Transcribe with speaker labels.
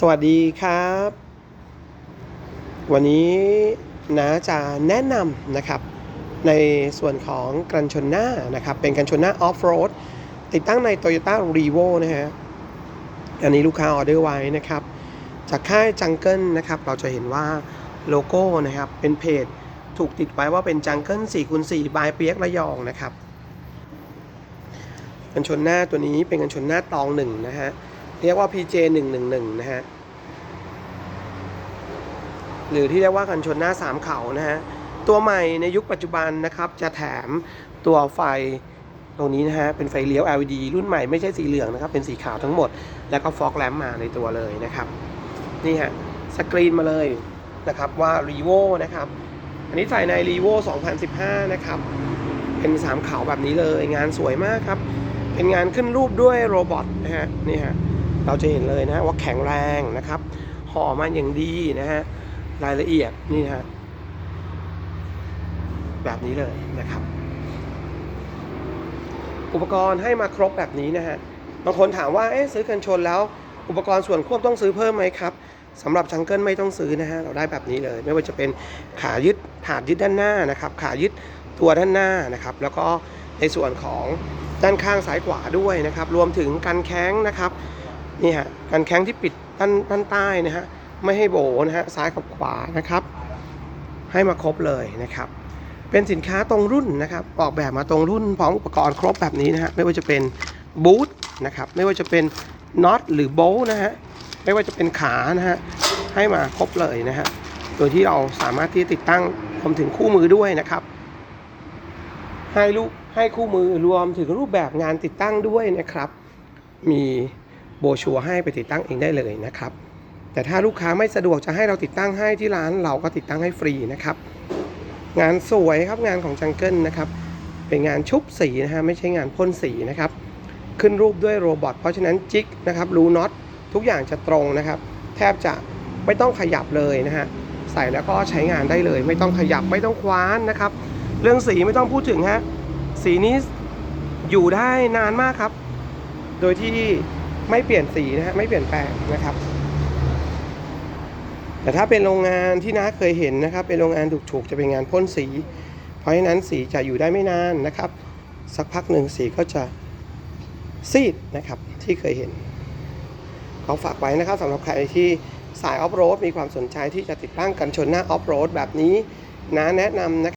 Speaker 1: สวัสดีครับ วันนี้น้าจะแนะนำนะครับ ในส่วนของกันชนหน้านะครับ เป็นกันชนหน้าออฟโรดติดตั้งใน Toyota r e v o นะฮะอันนี้ลูกค้าออเดอร์ไว้นะครับ จากค่ายจังเกิลนะครับ เราจะเห็นว่าโลโก้นะครับ เป็นเพจถูกติดไว้ว่าเป็นจังเกิล4คูณ4บายเปียกระยองนะครับ กันชนหน้าตัวนี้เป็นกันชนหน้าตองหนึ่งนะฮะ เรียกว่า PJ 111นะฮะ หรือที่เรียกว่ากันชนหน้าสามเขานะฮะ ตัวใหม่ในยุคปัจจุบันนะครับ จะแถมตัวไฟตรงนี้นะฮะ เป็นไฟเลี้ยว LED รุ่นใหม่ไม่ใช่สีเหลืองนะครับ เป็นสีขาวทั้งหมด แล้วก็ฟอกแลมมาในตัวเลยนะครับ นี่ฮะ สกรีนมาเลยนะครับว่า r e v o นะครับ อันนี้ใส่ใน r e v o 2015 นะครับ เป็นสามเขาแบบนี้เลย งานสวยมากครับ เป็นงานขึ้นรูปด้วยโรบอทนะฮะ นี่ฮะ เราจะเห็นเลยนะว่าแข็งแรงนะครับห่อมาอย่างดีนะฮะรายละเอียดนี่ฮะแบบนี้เลยนะครับ อุปกรณ์ให้มาครบแบบนี้นะฮะบางคนถามว่าเอ๊ะซื้อกันชนแล้ว อุปกรณ์ส่วนควบต้องซื้อเพิ่มไหมครับสำหรับชังเกิลไม่ต้องซื้อนะฮะเราได้แบบนี้เลย ไม่ว่าจะเป็นขายึดถาดยึดด้านหน้านะครับ ขายึดตัวด้านหน้านะครับ แล้วก็ในส่วนของด้านข้างซ้ายขวาด้วยนะครับ รวมถึงกันแข้งนะครับ นี่ฮะกันแข้งที่ปิดด้านด้านใต้นะฮะไม่ให้โบนะฮะซ้ายกับขวานะครับ ให้มาครบเลยนะครับ เป็นสินค้าตรงรุ่นนะครับออกแบบมาตรงรุ่นพร้อมอุปกรณ์ครบแบบนี้นะฮะไม่ว่าจะเป็นบูทนะครับไม่ว่าจะเป็นน็อตหรือโบล์นะฮะไม่ว่าจะเป็นขานะฮะให้มาครบเลยนะฮะโดยที่เราสามารถที่ติดตั้งรวมถึงคู่มือด้วยนะครับ ให้ลูกให้คู่มือรวมถึงรูปแบบงานติดตั้งด้วยนะครับ มี โบชัวให้ไปติดตั้งเองได้เลยนะครับ แต่ถ้าลูกค้าไม่สะดวกจะให้เราติดตั้งให้ที่ร้านเราก็ติดตั้งให้ฟรีนะครับ งานสวยครับงานของจังเกิลนะครับ เป็นงานชุบสีนะฮะไม่ใช่งานพ่นสีนะครับ ขึ้นรูปด้วยโรบอทเพราะฉะนั้นจิกนะครับรูน็อตทุกอย่างจะตรงนะครับ แทบจะไม่ต้องขยับเลยนะฮะใส่แล้วก็ใช้งานได้เลย ไม่ต้องขยับไม่ต้องคว้านนะครับ เรื่องสีไม่ต้องพูดถึงฮะสีนี้อยู่ได้นานมากครับ โดยที่ ไม่เปลี่ยนสีนะฮะไม่เปลี่ยนแปลงนะครับ แต่ถ้าเป็นโรงงานที่น้าเคยเห็นนะครับ เป็นโรงงานถูกๆจะเป็นงานพ่นสี เพราะฉะนั้นสีจะอยู่ได้ไม่นานนะครับ สักพักหนึ่งสีก็จะซีดนะครับที่เคยเห็นขอฝากไว้นะครับสำหรับใครที่สายออฟโรดมีความสนใจที่จะติดตั้งกันชนหน้าออฟโรดแบบนี้น้าแนะนำนะครับ